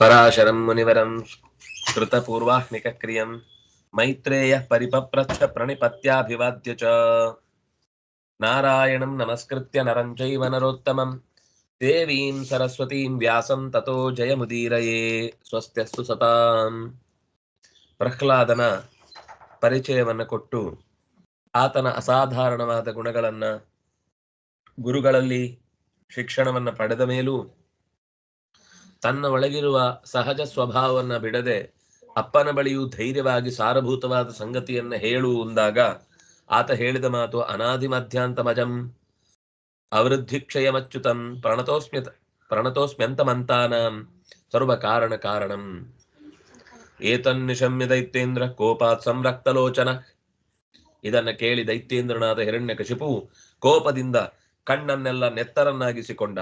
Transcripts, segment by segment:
పరాశరం మునివరం కృతపూర్వాహ్నికక్రియం మైత్రేయ పరిపప్రచ్ఛ ప్రణిపత్యాభివాద్య చ. నారాయణం నమస్కృత్య నరం చైవ నరోత్తమం. దేవీం సరస్వతీం వ్యాసం తతో జయముదీరయే. స్వస్త్యస్సు సతాం. ప్రహ్లాదన పరిచయమన్న కొట్టు ఆతన అసాధారణవాద గుణగలన్న ಗುರುಗಳಲ್ಲಿ శిక్షణమన్న ಪಡೆದ ಮೇಲೂ ತನ್ನ ಒಳಗಿರುವ ಸಹಜ ಸ್ವಭಾವವನ್ನ ಬಿಡದೆ ಅಪ್ಪನ ಬಳಿಯೂ ಧೈರ್ಯವಾಗಿ ಸಾರಭೂತವಾದ ಸಂಗತಿಯನ್ನ ಹೇಳು ಎಂದಾಗ ಆತ ಹೇಳಿದ ಮಾತು ಅನಾದಿ ಮಧ್ಯಾಂತಮಜಂ ಅವೃದ್ಧಿಕ್ಷಯಮಚ್ಯುತಂ ಪ್ರಣತೋಸ್ಮ್ಯ ಮಂತಾನಂ ಸರ್ವ ಕಾರಣ ಕಾರಣಂ. ಏತನ್ನಿಶಮ್ಯ ದೈತ್ಯೇಂದ್ರ ಕೋಪಾತ್ ಸಂರಕ್ತಲೋಚನ. ಇದನ್ನ ಕೇಳಿ ದೈತ್ಯೇಂದ್ರನಾದ ಹಿರಣ್ಯಕಶಿಪು ಕೋಪದಿಂದ ಕಣ್ಣನ್ನೆಲ್ಲ ನೆತ್ತರನ್ನಾಗಿಸಿಕೊಂಡ.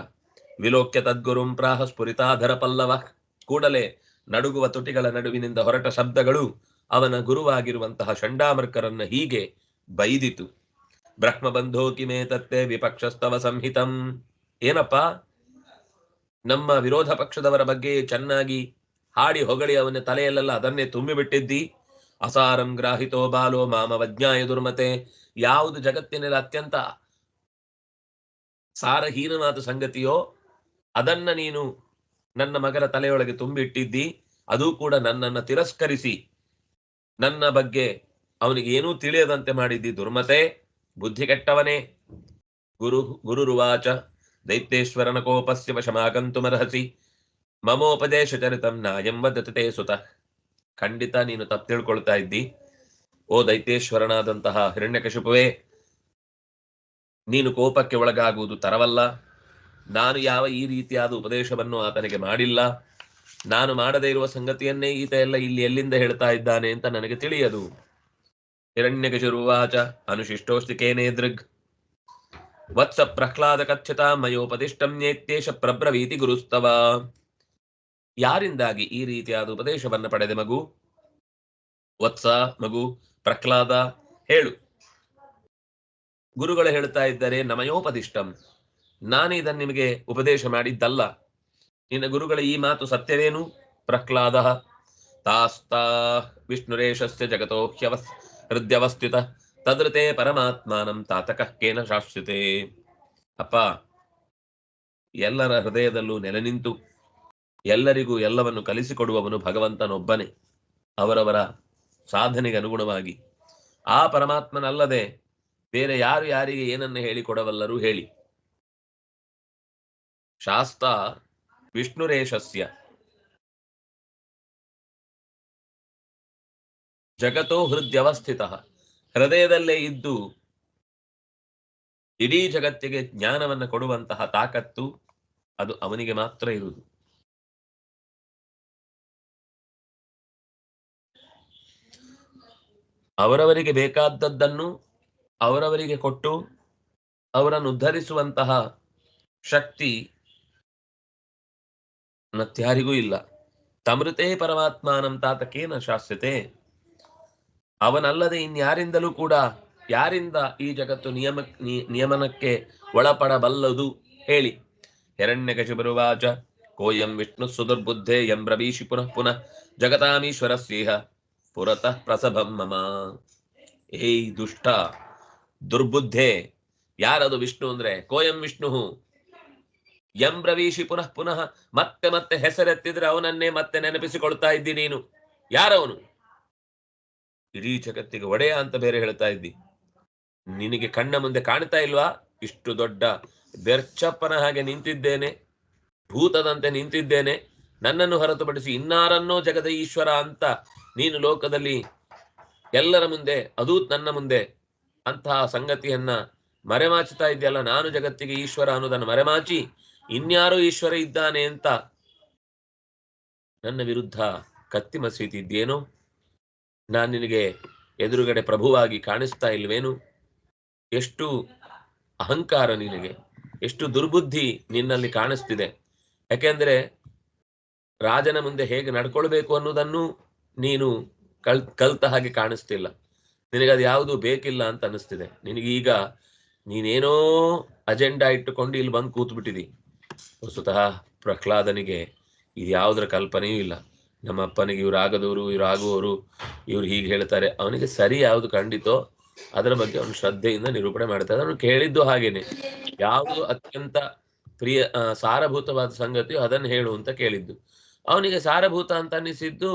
ವಿಲೋಕ್ಯ ತದ್ಗುರುಂ ಪ್ರಾಹ ಸ್ಫುರಿತಾಧರ ಪಲ್ಲವ ಕೂಡಲೇ ನಡುಗುವ ತುಟಿಗಳ ನಡುವಿನಿಂದ ಹೊರಟ ಶಬ್ದಗಳು ಅವನ ಗುರುವಾಗಿರುವಂತಹ ಷಂಡಾಮರ್ಕರನ್ನ ಹೀಗೆ ಬೈದಿತು. ಬ್ರಹ್ಮ ಬಂಧೋ ಕಿಮೇ ತತ್ತೆ ವಿಪಕ್ಷಸ್ತವ ಸಂಹಿತಂ. ಏನಪ್ಪ? ನಮ್ಮ ವಿರೋಧ ಪಕ್ಷದವರ ಬಗ್ಗೆ ಚೆನ್ನಾಗಿ ಹಾಡಿ ಹೊಗಳಿ ಅವನ ತಲೆಯಲ್ಲೆಲ್ಲ ಅದನ್ನೇ ತುಂಬಿಬಿಟ್ಟಿದ್ದಿ. ಅಸಾರಂ ಗ್ರಾಹಿತೋ ಬಾಲೋ ಮಾಮವಜ್ಞಾಯ ದುರ್ಮತೆ ಯಾವುದು ಜಗತ್ತಿನಲ್ಲಿ ಅತ್ಯಂತ ಸಾರಹೀನವಾದ ಸಂಗತಿಯೋ ಅದನ್ನ ನೀನು ನನ್ನ ಮಗನ ತಲೆಯೊಳಗೆ ತುಂಬಿಟ್ಟಿದ್ದಿ, ಅದು ಕೂಡ ನನ್ನನ್ನ ತಿರಸ್ಕರಿಸಿ. ನನ್ನ ಬಗ್ಗೆ ಅವನಿಗೆ ಏನೂ ತಿಳಿಯದಂತೆ ಮಾಡಿದ್ದಿ ದುರ್ಮತೆ, ಬುದ್ಧಿ ಕೆಟ್ಟವನೇ. ಗುರು ಗುರುರುವಾಚ, ದೈತ್ಯೇಶ್ವರನ ಕೋಪಸ್ಯ ವಶಮಾಗಂತುಮರ್ಹಸಿ. ಮಮೋಪದೇಶ ಚರಿತಂ ನಾಯಂ ವದತೆ ಸುತ. ಖಂಡಿತ ನೀನು ತಪ್ಪು ತಿಳ್ಕೊಳ್ತಾ ಇದ್ದಿ. ಓ ದೈತ್ಯೇಶ್ವರನಾದಂತಹ ಹಿರಣ್ಯಕಶಿಪುವೆ, ನೀನು ಕೋಪಕ್ಕೆ ಒಳಗಾಗುವುದು ತರವಲ್ಲ. ನಾನು ಯಾವ ಈ ರೀತಿಯಾದ ಉಪದೇಶವನ್ನು ಆತನಿಗೆ ಮಾಡಿಲ್ಲ. ನಾನು ಮಾಡದೇ ಇರುವ ಸಂಗತಿಯನ್ನೇ ಈತ ಎಲ್ಲ ಇಲ್ಲಿ ಎಲ್ಲಿಂದ ಹೇಳ್ತಾ ಇದ್ದಾನೆ ಅಂತ ನನಗೆ ತಿಳಿಯದು. ಹಿರಣ್ಯಕಶಿರುವಾಚ ಅನುಶಿಷ್ಟೋಷ್ಟಿಕೇನೇ ದೃಗ್. ವತ್ಸ ಪ್ರಹ್ಲಾದ ಕಚ್ಚತ ಮಯೋಪದಿಷ್ಟಂ ನೇತ್ಯೇಶ ಪ್ರಬ್ರವೀತಿ ಗುರುಸ್ತವ. ಯಾರಿಂದಾಗಿ ಈ ರೀತಿಯಾದ ಉಪದೇಶವನ್ನ ಪಡೆದೆ ಮಗು? ವತ್ಸ, ಮಗು, ಪ್ರಹ್ಲಾದ, ಹೇಳು. ಗುರುಗಳು ಹೇಳ್ತಾ ಇದ್ದಾರೆ ನಮಯೋಪದಿಷ್ಟಂ. ನಾನು ಇದನ್ನು ನಿಮಗೆ ಉಪದೇಶ ಮಾಡಿದ್ದಲ್ಲ. ನಿನ್ನ ಗುರುಗಳ ಈ ಮಾತು ಸತ್ಯವೇನು? ಪ್ರಹ್ಲಾದ, ತಾಸ್ತಾ ವಿಷ್ಣುರೇಶಸ್ಯ ಜಗತೋ ಹ್ಯವಸ್ ಹೃದಯವಸ್ಥಿತ ತದೃತೆ ಪರಮಾತ್ಮಾನಂ ತಾತಕಃ ಕೇನ ಶಾಶ್ವತೆ. ಅಪ್ಪ, ಎಲ್ಲರ ಹೃದಯದಲ್ಲೂ ನೆಲೆ ನಿಂತು ಎಲ್ಲರಿಗೂ ಎಲ್ಲವನ್ನು ಕಲಿಸಿಕೊಡುವವನು ಭಗವಂತನೊಬ್ಬನೇ. ಅವರವರ ಸಾಧನೆಗೆ ಅನುಗುಣವಾಗಿ. ಆ ಪರಮಾತ್ಮನಲ್ಲದೆ ಬೇರೆ ಯಾರು ಯಾರಿಗೆ ಏನನ್ನು ಹೇಳಿಕೊಡವಲ್ಲರೂ ಹೇಳಿ. ಶಾಸ್ತ ವಿಷ್ಣುರೇಶಸ್ಯ. ಜಗತೋ ಹೃದ್ಯವಸ್ಥಿತ. ಹೃದಯದಲ್ಲೇ ಇದ್ದು ಇಡೀ ಜಗತ್ತಿಗೆ ಜ್ಞಾನವನ್ನು ಕೊಡುವಂತಹ ತಾಕತ್ತು ಅದು ಅವನಿಗೆ ಮಾತ್ರ ಇರುವುದು. ಅವರವರಿಗೆ ಬೇಕಾದದ್ದನ್ನು ಅವರವರಿಗೆ ಕೊಟ್ಟು ಅವರನ್ನು ಉದ್ಧರಿಸುವಂತಹ ಶಕ್ತಿ ಮತ್ಯಾರಿಗೂ ಇಲ್ಲ. ತಮೃತೇ ಪರಮಾತ್ಮಾನಂ ತಾತಕೇನ ಶಾಸ್ಯತೆ ಅವನಲ್ಲದೆ ಇನ್ಯಾರಿಂದಲೂ ಕೂಡ ಯಾರಿಂದ ಈ ಜಗತ್ತು ನಿಯಮ ನಿಯಮನಕ್ಕೆ ಒಳಪಡಬಲ್ಲದು ಹೇಳಿ. ಹಿರಣ್ಯಕಶಿಬರುವಾಚ ಕೋಯಂ ವಿಷ್ಣು ಸುದುರ್ಬುದ್ಧೆ ಎಂ ರವೀಶಿ ಪುನಃ ಪುನಃ ಜಗತಾಮೀಶ್ವರ ಸ್ನೇಹ ಪುರತಃ ಪ್ರಸಭಂ ಮಮ. ಏಯ್ ದುಷ್ಟ ದುರ್ಬುದ್ಧೆ, ಯಾರದು ವಿಷ್ಣು ಅಂದ್ರೆ ಕೋಯಂ ವಿಷ್ಣು ಎಂ ಬ್ರವೀಷಿ ಪುನಃ ಪುನಃ ಮತ್ತೆ ಮತ್ತೆ ಹೆಸರೆತ್ತಿದ್ರೆ ಅವನನ್ನೇ ಮತ್ತೆ ನೆನಪಿಸಿಕೊಳ್ತಾ ಇದ್ದಿ ನೀನು. ಯಾರವನು? ಇಡೀ ಜಗತ್ತಿಗೆ ಒಡೆಯ ಅಂತ ಬೇರೆ ಹೇಳ್ತಾ ಇದ್ದಿ. ನಿನಗೆ ಕಣ್ಣ ಮುಂದೆ ಕಾಣ್ತಾ ಇಲ್ವಾ? ಇಷ್ಟು ದೊಡ್ಡ ಬೆರ್ಚಪ್ಪನ ಹಾಗೆ ನಿಂತಿದ್ದೇನೆ, ಭೂತದಂತೆ ನಿಂತಿದ್ದೇನೆ. ನನ್ನನ್ನು ಹೊರತುಪಡಿಸಿ ಇನ್ನಾರನ್ನೋ ಜಗದ ಈಶ್ವರ ಅಂತ ನೀನು ಲೋಕದಲ್ಲಿ ಎಲ್ಲರ ಮುಂದೆ, ಅದೂ ನನ್ನ ಮುಂದೆ ಅಂತಹ ಸಂಗತಿಯನ್ನ ಮರೆಮಾಚುತ್ತಾ ಇದೆಯಲ್ಲ ನಾನು ಜಗತ್ತಿಗೆ ಈಶ್ವರ ಅನ್ನೋದನ್ನು ಮರೆಮಾಚಿ ಇನ್ಯಾರೋ ಈಶ್ವರ ಇದ್ದಾನೆ ಅಂತ ನನ್ನ ವಿರುದ್ಧ ಕತ್ತಿ ಮಸೀತಿದ್ದೇನೋ ನಾನು ನಿನಗೆ ಎದುರುಗಡೆ ಪ್ರಭುವಾಗಿ ಕಾಣಿಸ್ತಾ ಇಲ್ವೇನು? ಎಷ್ಟು ಅಹಂಕಾರ ನಿನಗೆ, ಎಷ್ಟು ದುರ್ಬುದ್ಧಿ ನಿನ್ನಲ್ಲಿ ಕಾಣಿಸ್ತಿದೆ. ಯಾಕೆಂದ್ರೆ ರಾಜನ ಮುಂದೆ ಹೇಗೆ ನಡ್ಕೊಳ್ಬೇಕು ಅನ್ನೋದನ್ನು ನೀನು ಕಲ್ ಕಲ್ತ ಹಾಗೆ ಕಾಣಿಸ್ತಿಲ್ಲ. ನಿನಗದು ಯಾವುದು ಬೇಕಿಲ್ಲ ಅಂತ ಅನಿಸ್ತಿದೆ ನಿನಗೀಗ ನೀನೇನೋ ಅಜೆಂಡಾ ಇಟ್ಟುಕೊಂಡು ಇಲ್ಲಿ ಬಂದು ಕೂತ್ಬಿಟ್ಟಿದಿ. ವಸ್ತುತಃ ಪ್ರಹ್ಲಾದನಿಗೆ ಇದು ಯಾವುದರ ಕಲ್ಪನೆಯೂ ಇಲ್ಲ. ನಮ್ಮ ಅಪ್ಪನಿಗೆ ಇವ್ರು ಆಗದವರು ಇವ್ರು ಆಗುವವರು, ಇವ್ರು ಹೀಗೆ ಹೇಳ್ತಾರೆ. ಅವನಿಗೆ ಸರಿ ಯಾವುದು ಖಂಡಿತೋ ಅದರ ಬಗ್ಗೆ ಅವನು ಶ್ರದ್ಧೆಯಿಂದ ನಿರೂಪಣೆ ಮಾಡ್ತಾರೆ ಅವನು ಕೇಳಿದ್ದು ಹಾಗೇನೆ. ಯಾವುದು ಅತ್ಯಂತ ಪ್ರಿಯ ಸಾರಭೂತವಾದ ಸಂಗತಿಯು ಅದನ್ನು ಹೇಳು ಅಂತ ಕೇಳಿದ್ದು. ಅವನಿಗೆ ಸಾರಭೂತ ಅಂತ ಅನ್ನಿಸಿದ್ದು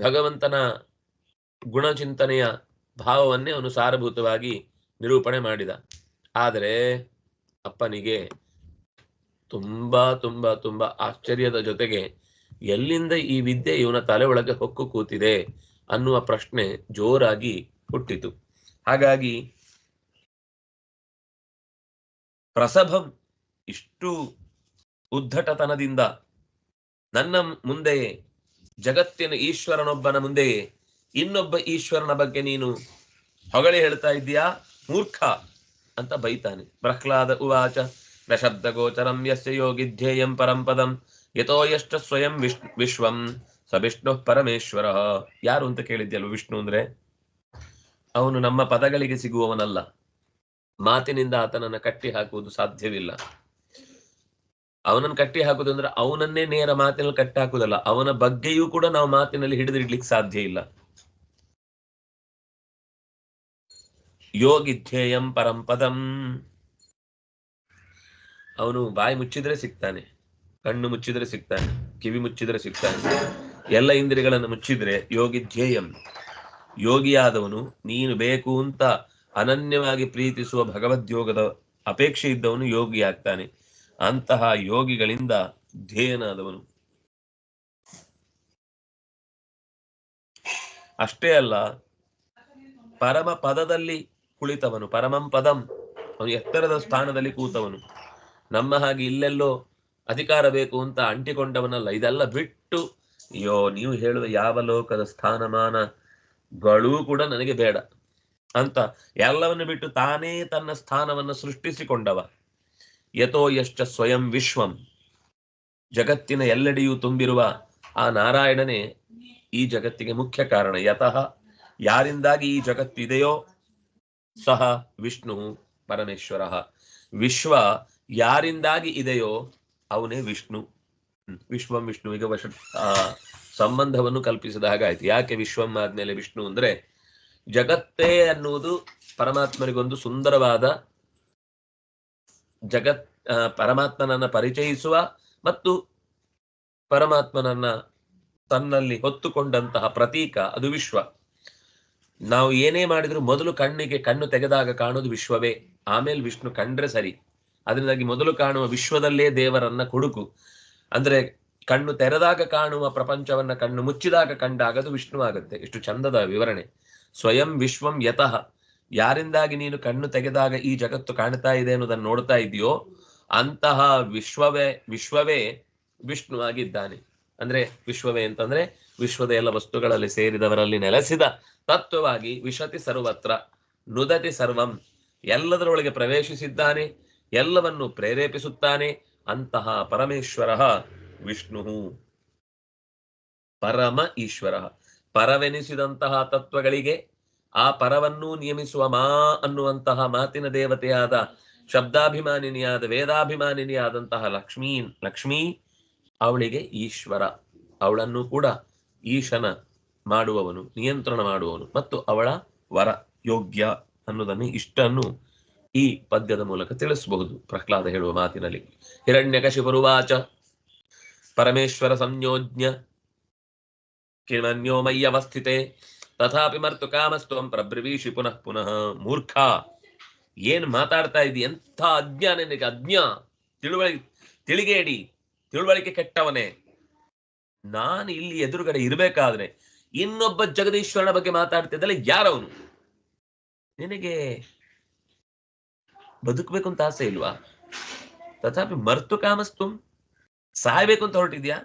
ಭಗವಂತನ ಗುಣಚಿಂತನೆಯ ಭಾವವನ್ನೇ ಅವನು ಸಾರಭೂತವಾಗಿ ನಿರೂಪಣೆ ಮಾಡಿದ. ಆದರೆ ಅಪ್ಪನಿಗೆ ತುಂಬಾ ತುಂಬಾ ತುಂಬಾ ಆಶ್ಚರ್ಯದ ಜೊತೆಗೆ ಎಲ್ಲಿಂದ ಈ ವಿದ್ಯೆ ಇವನ ತಲೆ ಒಳಗೆ ಹೊಕ್ಕು ಕೂತಿದೆ ಅನ್ನುವ ಪ್ರಶ್ನೆ ಜೋರಾಗಿ ಹುಟ್ಟಿತು. ಹಾಗಾಗಿ ಪ್ರಸಭಂ ಇಷ್ಟು ಉದ್ಧಟತನದಿಂದ ನನ್ನ ಮುಂದೆಯೇ ಜಗತ್ತಿನ ಈಶ್ವರನೊಬ್ಬನ ಮುಂದೆಯೇ ಇನ್ನೊಬ್ಬ ಈಶ್ವರನ ಬಗ್ಗೆ ನೀನು ಹೊಗಳಿ ಹೇಳ್ತಾ ಇದ್ದೀಯಾ? ಮೂರ್ಖ ಅಂತ ಬೈತಾನೆ. ಪ್ರಹ್ಲಾದ ಉವಾಚ. ಗೋಚರಂ ಯಸ್ಯ ಯೋಗಿ ಧ್ಯೇಯಂ ಪದಂ ಯಥೋ ಯಷ್ಟ ಸ್ವಯಂ ವಿಶ್ ವಿಶ್ವಂ ಸ ವಿಷ್ಣು ಪರಮೇಶ್ವರ ಯಾರು ಅಂತ ಕೇಳಿದ್ಯಲ್ವ ವಿಷ್ಣು ಅಂದ್ರೆ? ಅವನು ನಮ್ಮ ಪದಗಳಿಗೆ ಸಿಗುವವನಲ್ಲ. ಮಾತಿನಿಂದ ಆತನನ್ನು ಕಟ್ಟಿ ಹಾಕುವುದು ಸಾಧ್ಯವಿಲ್ಲ. ಅವನನ್ನು ಕಟ್ಟಿ ಹಾಕುದು ಅಂದ್ರೆ ಅವನನ್ನೇ ನೇರ ಮಾತಿನಲ್ಲಿ ಕಟ್ಟಿ ಹಾಕುದಲ್ಲ ಅವನ ಬಗ್ಗೆಯೂ ಕೂಡ ನಾವು ಮಾತಿನಲ್ಲಿ ಹಿಡಿದಿಡ್ಲಿಕ್ಕೆ ಸಾಧ್ಯ ಇಲ್ಲ. ಯೋಗಿಧ್ಯೇಯಂ ಪರಂ ಪದಂ. ಅವನು ಬಾಯಿ ಮುಚ್ಚಿದ್ರೆ ಸಿಗ್ತಾನೆ, ಕಣ್ಣು ಮುಚ್ಚಿದ್ರೆ ಸಿಗ್ತಾನೆ, ಕಿವಿ ಮುಚ್ಚಿದ್ರೆ ಸಿಗ್ತಾನೆ. ಎಲ್ಲ ಇಂದ್ರಿಯಗಳನ್ನು ಮುಚ್ಚಿದ್ರೆ ಯೋಗಿ ಧ್ಯೇಯಂ. ಯೋಗಿಯಾದವನು, ನೀನು ಬೇಕು ಅಂತ ಅನನ್ಯವಾಗಿ ಪ್ರೀತಿಸುವ ಭಗವದ್ಯೋಗದ ಅಪೇಕ್ಷೆ ಇದ್ದವನು ಯೋಗಿ ಆಗ್ತಾನೆ. ಅಂತಹ ಯೋಗಿಗಳಿಂದ ಧ್ಯೇಯನಾದವನು. ಅಷ್ಟೇ ಅಲ್ಲ, ಪರಮ ಪದದಲ್ಲಿ ಕುಳಿತವನು, ಪರಮಂ ಪದಂ, ಅವನು ಎತ್ತರದ ಸ್ಥಾನದಲ್ಲಿ ಕೂತವನು. ನಮ್ಮ ಹಾಗೆ ಇಲ್ಲೆಲ್ಲೋ ಅಧಿಕಾರ ಬೇಕು ಅಂತ ಅಂಟಿಕೊಂಡವನಲ್ಲ, ಇದೆಲ್ಲ ಬಿಟ್ಟು ಅಯ್ಯೋ, ನೀವು ಹೇಳುವ ಯಾವ ಲೋಕದ ಸ್ಥಾನಮಾನಗಳೂ ಕೂಡ ನನಗೆ ಬೇಡ ಅಂತ ಎಲ್ಲವನ್ನು ಬಿಟ್ಟು ತಾನೇ ತನ್ನ ಸ್ಥಾನವನ್ನು ಸೃಷ್ಟಿಸಿಕೊಂಡವ. ಯಥೋ ಯಶ್ಚ ಸ್ವಯಂ ವಿಶ್ವಂ. ಜಗತ್ತಿನ ಎಲ್ಲೆಡೆಯೂ ತುಂಬಿರುವ ಆ ನಾರಾಯಣನೇ ಈ ಜಗತ್ತಿಗೆ ಮುಖ್ಯ ಕಾರಣ. ಯತಃ ಯಾರಿಂದಾಗಿ ಈ ಜಗತ್ತಿದೆಯೋ ಸಹ ವಿಷ್ಣು ಪರಮೇಶ್ವರ. ವಿಶ್ವ ಯಾರಿಂದಾಗಿ ಇದೆಯೋ ಅವನೇ ವಿಷ್ಣು. ವಿಶ್ವಂ ವಿಷ್ಣುವಿಗೆ ವಶ ಸಂಬಂಧವನ್ನು ಕಲ್ಪಿಸಿದ ಹಾಗಾಯ್ತು ಯಾಕೆ ವಿಶ್ವಂ ಆದ್ಮೇಲೆ ವಿಷ್ಣು ಅಂದ್ರೆ ಜಗತ್ತೇ ಅನ್ನುವುದು ಪರಮಾತ್ಮನಿಗೊಂದು ಸುಂದರವಾದ ಜಗತ್ ಪರಮಾತ್ಮನನ್ನ ಪರಿಚಯಿಸುವ ಮತ್ತು ಪರಮಾತ್ಮನನ್ನ ತನ್ನಲ್ಲಿ ಹೊತ್ತುಕೊಂಡಂತಹ ಪ್ರತೀಕ ಅದು ವಿಶ್ವ. ನಾವು ಏನೇ ಮಾಡಿದ್ರು ಮೊದಲು ಕಣ್ಣಿಗೆ ಕಣ್ಣು ತೆಗೆದಾಗ ಕಾಣೋದು ವಿಶ್ವವೇ. ಆಮೇಲೆ ವಿಷ್ಣು ಕಂಡ್ರೆ ಸರಿ. ಅದರಿಂದಾಗಿ ಮೊದಲು ಕಾಣುವ ವಿಶ್ವದಲ್ಲೇ ದೇವರನ್ನ ಕೊಡುಕು. ಅಂದ್ರೆ ಕಣ್ಣು ತೆರೆದಾಗ ಕಾಣುವ ಪ್ರಪಂಚವನ್ನ ಕಣ್ಣು ಮುಚ್ಚಿದಾಗ ಕಂಡಾಗ ಅದು ವಿಷ್ಣು ಆಗುತ್ತೆ. ಇಷ್ಟು ಚಂದದ ವಿವರಣೆ. ಸ್ವಯಂ ವಿಶ್ವಂ ಯತಃ. ಯಾರಿಂದಾಗಿ ನೀನು ಕಣ್ಣು ತೆಗೆದಾಗ ಈ ಜಗತ್ತು ಕಾಣ್ತಾ ಇದೆ ಅನ್ನೋದನ್ನ ನೋಡ್ತಾ ಇದೆಯೋ, ಅಂತಹ ವಿಶ್ವವೇ ವಿಶ್ವವೇ ವಿಷ್ಣು ಆಗಿದ್ದಾನೆ. ಅಂದ್ರೆ ವಿಶ್ವವೇ ಅಂತಂದ್ರೆ ವಿಶ್ವದ ಎಲ್ಲ ವಸ್ತುಗಳಲ್ಲಿ ಸೇರಿದವರಲ್ಲಿ ನೆಲೆಸಿದ ತತ್ವವಾಗಿ ವಿಶತಿ ಸರ್ವತ್ರ ನುದತಿ ಸರ್ವಂ. ಎಲ್ಲದರೊಳಗೆ ಪ್ರವೇಶಿಸಿದ್ದಾನೆ. ಎಲ್ಲವನ್ನು ಪ್ರೇರೇಪಿಸುತ್ತಾನೆ ಅಂತಹ ಪರಮೇಶ್ವರ ವಿಷ್ಣು. ಪರಮ ಈಶ್ವರ. ಪರವೆನಿಸಿದಂತಹ ತತ್ವಗಳಿಗೆ ಆ ಪರವನ್ನು ನಿಯಮಿಸುವ ಮಾ ಅನ್ನುವಂತಹ ಮಾತಿನ ದೇವತೆಯಾದ ಶಬ್ದಾಭಿಮಾನಿನಿಯಾದ ವೇದಾಭಿಮಾನಿನಿಯಾದಂತಹ ಲಕ್ಷ್ಮೀ ಲಕ್ಷ್ಮೀ ಅವಳಿಗೆ ಈಶ್ವರ. ಅವಳನ್ನು ಕೂಡ ಈಶನ ಮಾಡುವವನು, ನಿಯಂತ್ರಣ ಮಾಡುವವನು ಮತ್ತು ಅವಳ ವರ ಯೋಗ್ಯ ಅನ್ನೋದನ್ನು ಇಷ್ಟನ್ನು ಈ ಪದ್ಯದ ಮೂಲಕ ತಿಳಿಸಬಹುದು ಪ್ರಹ್ಲಾದ ಹೇಳುವ ಮಾತಿನಲ್ಲಿ. ಹಿರಣ್ಯಕಶಿಪುರುವಾಚ ಪರಮೇಶ್ವರ ಸಂಯೋಜ್ಞ ಕಿಮನ್ಯೋ ಮಯ್ಯವಸ್ಥಿತೆ ತಥಾಪಿ ಮರ್ತು ಕಾಮಸ್ತ್ವಂ ಪ್ರಬ್ರವೀಶಿ ಪುನಃ ಪುನಃ. ಮೂರ್ಖ, ಏನ್ ಮಾತಾಡ್ತಾ ಇದ್ದಿ? ಎಂಥ ಅಜ್ಞಾನ ನಿನಗೆ? ಅಜ್ಞ, ತಿಳುವಳಿ, ತಿಳಿಗೇಡಿ, ತಿಳುವಳಿಕೆ ಕೆಟ್ಟವನೇ. ನಾನು ಇಲ್ಲಿ ಎದುರುಗಡೆ ಇರಬೇಕಾದ್ರೆ ಇನ್ನೊಬ್ಬ ಜಗದೀಶ್ವರನ ಬಗ್ಗೆ ಮಾತಾಡ್ತಿದ್ದಲ್ಲ, ಯಾರವನು? ನಿನಗೆ ಬದುಕಬೇಕು ಅಂತ ಆಸೆ ಇಲ್ವಾ? ತಥಾಪಿ ಮರ್ತು ಕಾಮಸ್ತು? ಸಾಯ್ಬೇಕು ಅಂತ ಹೊರಟಿದ್ಯಾ?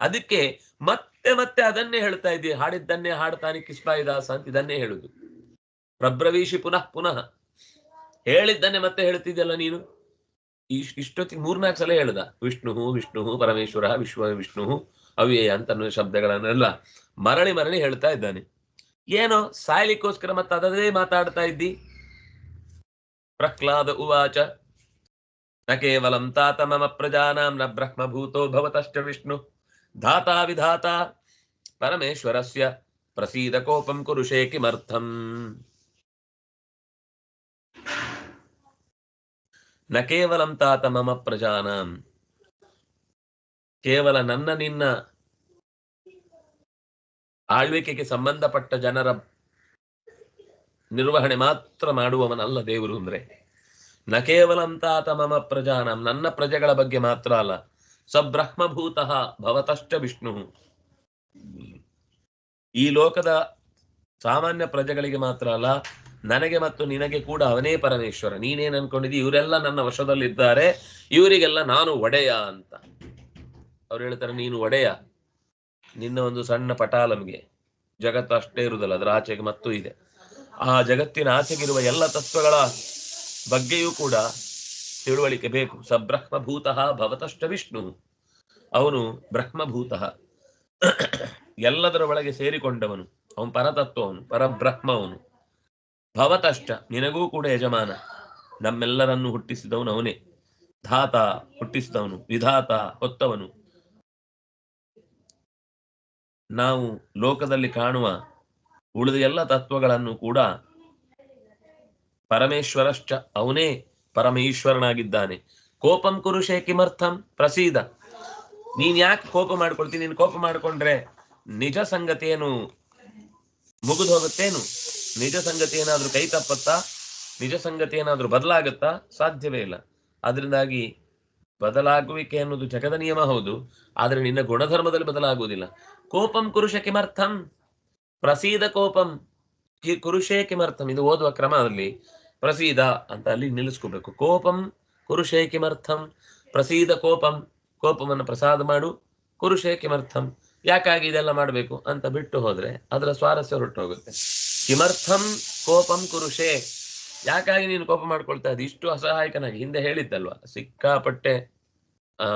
ಅದಕ್ಕೆ ಮತ್ತೆ ಮತ್ತೆ ಅದನ್ನೇ ಹೇಳ್ತಾ ಇದ್ದೀಯ. ಹಾಡಿದ್ದನ್ನೇ ಹಾಡ್ತಾನೆ ಕಿಸ್ಪಾಯಿದಾಸ ಅಂತ ಇದನ್ನೇ ಹೇಳುದು. ಪ್ರಬ್ರವೀಶಿ ಪುನಃ ಪುನಃ. ಹೇಳಿದ್ದನ್ನೇ ಮತ್ತೆ ಹೇಳ್ತಿದ್ಯಲ್ಲ ನೀನು? ಇಶ್ ಇಷ್ಟೊತ್ತಿಗೆ ಮೂರ್ನಾಲ್ಕು ಸಲ ಹೇಳುದ. ವಿಷ್ಣು ವಿಷ್ಣು, ಪರಮೇಶ್ವರ, ವಿಶ್ವ, ವಿಷ್ಣು, ಅವ್ಯಯ ಅಂತ ಶಬ್ದಗಳನ್ನೆಲ್ಲ ಮರಳಿ ಮರಳಿ ಹೇಳ್ತಾ ಇದ್ದಾನೆ. ಏನೋ ಸಾಯ್ಲಿಕ್ಕೋಸ್ಕರ ಮತ್ತೆ ಅದದೇ ಮಾತಾಡ್ತಾ ಇದ್ದಿ? ಪ್ರಹ್ಲಾದ ಉವಾಚ ನ ಕೇವಲಂ ತಾತ ಮಮ ಪ್ರಜಾನಾಂ ನ ಬ್ರಹ್ಮಭೂತೋ ಭವತಶ್ಚ ವಿಷ್ಣು ಧಾತಾ ವಿಧಾತಾ ಪರಮೇಶ್ವರಸ್ಯ ಪ್ರಸೀದ ಕೋಪಂ ಕುರುಷೇ ಕಿಮರ್ಥಂ ನ ಕೇವಲಂ ತಾತ ಮಮ ಪ್ರಜಾನಾಂ ಕೇವಲ ನನ್ನ ನಿನ್ನ ಆಳ್ವಿಕೆಗೆ ಸಂಬಂಧಪಟ್ಟ ಜನರ ನಿರ್ವಹಣೆ ಮಾತ್ರ ಮಾಡುವವನಲ್ಲ ದೇವರು ಅಂದ್ರೆ. ನ ಕೇವಲಂತಾತ ಮಮ ಪ್ರಜಾನಂ, ನನ್ನ ಪ್ರಜೆಗಳ ಬಗ್ಗೆ ಮಾತ್ರ ಅಲ್ಲ. ಸಬ್ರಹ್ಮಭೂತ ಭವತಶ್ಚ ವಿಷ್ಣು. ಈ ಲೋಕದ ಸಾಮಾನ್ಯ ಪ್ರಜೆಗಳಿಗೆ ಮಾತ್ರ ಅಲ್ಲ, ನನಗೆ ಮತ್ತು ನಿನಗೆ ಕೂಡ ಅವನೇ ಪರಮೇಶ್ವರ. ನೀನೇನ್ ಅನ್ಕೊಂಡಿದ್ದಿ? ಇವರೆಲ್ಲ ನನ್ನ ವಶದಲ್ಲಿದ್ದಾರೆ. ಇವರಿಗೆಲ್ಲ ನಾನು ಒಡೆಯ ಅಂತ. ಅವ್ರು ಹೇಳ್ತಾರೆ, ನೀನು ಒಡೆಯ. ನಿನ್ನ ಒಂದು ಸಣ್ಣ ಪಟಾಲಂಗೆ ಜಗತ್ತು ಅಷ್ಟೇ ಇರುವುದಲ್ಲ ಅದರ ಆಚೆಗೆ ಮತ್ತೂ ಇದೆ. ಆ ಜಗತ್ತಿನ ಆಚೆಗಿರುವ ಎಲ್ಲ ತತ್ವಗಳ ಬಗ್ಗೆಯೂ ಕೂಡ ತಿಳುವಳಿಕೆ ಬೇಕು. ಸಬ್ರಹ್ಮಭೂತಃ ಭವತಷ್ಟ ವಿಷ್ಣು. ಅವನು ಬ್ರಹ್ಮಭೂತ. ಎಲ್ಲದರ ಒಳಗೆ ಸೇರಿಕೊಂಡವನು. ಅವನು ಪರತತ್ವವನು, ಪರಬ್ರಹ್ಮವನು. ಭವತಷ್ಟ ನಿನಗೂ ಕೂಡ ಯಜಮಾನ. ನಮ್ಮೆಲ್ಲರನ್ನು ಹುಟ್ಟಿಸಿದವನು ಅವನೇ. ಧಾತ, ಹುಟ್ಟಿಸಿದವನು. ವಿಧಾತ, ಹೊತ್ತವನು. ನಾವು ಲೋಕದಲ್ಲಿ ಕಾಣುವ ಉಳಿದ ಎಲ್ಲ ತತ್ವಗಳನ್ನು ಕೂಡ ಪರಮೇಶ್ವರಶ್ಚ ಅವನೇ ಪರಮೇಶ್ವರನಾಗಿದ್ದಾನೆ ಕೋಪಂ ಕುರುಷೇ ಕಿಮರ್ಥಂ ಪ್ರಸೀದ. ನೀನ್ ಯಾಕೆ ಕೋಪ ಮಾಡ್ಕೊಳ್ತೀನಿ ನೀನ್ ಕೋಪ ಮಾಡ್ಕೊಂಡ್ರೆ ನಿಜ ಸಂಗತಿಯೇನು? ಮುಗಿದು ಹೋಗುತ್ತೇನು? ನಿಜ ಸಂಗತಿ ಏನಾದ್ರೂ ಕೈ ತಪ್ಪತ್ತಾ? ನಿಜ ಸಂಗತಿ ಏನಾದ್ರೂ ಬದಲಾಗುತ್ತಾ? ಸಾಧ್ಯವೇ ಇಲ್ಲ. ಅದರಿಂದಾಗಿ ಬದಲಾಗುವಿಕೆ ಅನ್ನೋದು ಜಗದ ನಿಯಮ ಹೌದು. ಆದ್ರೆ ನಿನ್ನ ಗುಣಧರ್ಮದಲ್ಲಿ ಬದಲಾಗುವುದಿಲ್ಲ. ಕೋಪಂ ಕುರುಷ ಕಿಮರ್ಥಂ ಪ್ರಸೀದ ಕೋಪಂ. ಈ ಕುರುಷೇ ಇದು ಓದುವ ಕ್ರಮ ಕ್ರಮದಲ್ಲಿ ಪ್ರಸೀದ ಅಂತ ಅಲ್ಲಿ ನಿಲ್ಲಿಸ್ಕೋಬೇಕು. ಕೋಪಂ ಕುರುಷೇ ಕಿಮರ್ಥಂ. ಪ್ರಸೀದ ಕೋಪಂ ಕೋಪವನ್ನು ಪ್ರಸಾದ ಮಾಡು. ಕುರುಷೇ ಕಿಮರ್ಥಂ. ಯಾಕಾಗಿ ಇದೆಲ್ಲ ಮಾಡಬೇಕು ಅಂತ ಬಿಟ್ಟು ಹೋದ್ರೆ ಅದರ ಸ್ವಾರಸ್ಯ ಹೊರಟು ಹೋಗುತ್ತೆ ಕಿಮರ್ಥಂ ಕೋಪಂ ಕುರುಷೇ. ಯಾಕಾಗಿ ನೀನು ಕೋಪ ಮಾಡ್ಕೊಳ್ತಾ ಇದ್ದಿ? ಇಷ್ಟು ಅಸಹಾಯಕನಾಗಿ. ಹಿಂದೆ ಹೇಳಿದ್ದಲ್ವಾ? ಸಿಕ್ಕಾಪಟ್ಟೆ ಆ,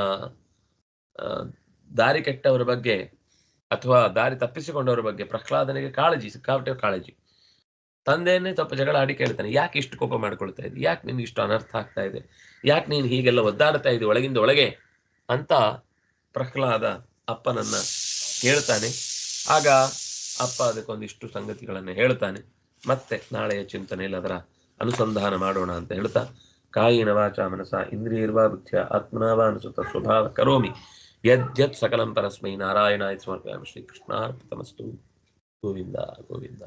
ದಾರಿ ಕೆಟ್ಟವರ ಬಗ್ಗೆ ಅಥವಾ ದಾರಿ ತಪ್ಪಿಸಿಕೊಂಡವರ ಬಗ್ಗೆ ಪ್ರಹ್ಲಾದನಿಗೆ ಕಾಳಜಿ, ಸಿಕ್ಕಾಪಟ್ಟೆ ಕಾಳಜಿ. ತಂದೆಯನ್ನೇ ತಪ್ಪ ಜಗಳ ಆಡಿ ಕೇಳ್ತಾನೆ, ಯಾಕೆ ಇಷ್ಟು ಕೋಪ ಮಾಡ್ಕೊಳ್ತಾ ಇದೆ ಯಾಕೆ ನಿನ್ಗೆ ಇಷ್ಟು ಅನರ್ಥ ಆಗ್ತಾ ಇದೆ? ಯಾಕೆ ನೀನು ಹೀಗೆಲ್ಲ ಒದ್ದಾಡ್ತಾ ಇದ್ದಿ? ಒಳಗಿಂದ ಒಳಗೆ ಅಂತ ಪ್ರಹ್ಲಾದ ಅಪ್ಪನನ್ನ ಕೇಳ್ತಾನೆ. ಆಗ ಅಪ್ಪ ಅದಕ್ಕೊಂದಿಷ್ಟು ಸಂಗತಿಗಳನ್ನು ಹೇಳ್ತಾನೆ. ಮತ್ತೆ ನಾಳೆಯ ಚಿಂತನೆಯಲ್ಲಿ ಅದರ ಅನುಸಂಧಾನ ಮಾಡೋಣ ಅಂತ ಹೇಳ್ತಾ ಕಾಯಿನ ವಾಚ ಮನಸ ಇಂದ್ರಿಯರ್ವಾ ಬುದ್ಧಿಯ ಆತ್ಮನವಾ ಅನಿಸುತ್ತ ಅನುಸೃತ ಸ್ವಭಾವ ಕರೋಮಿ. యద్యత్ సకలం పరస్మై నారాయణ సమర్పయామి శ్రీకృష్ణార్పతమస్తు గోవింద గోవింద.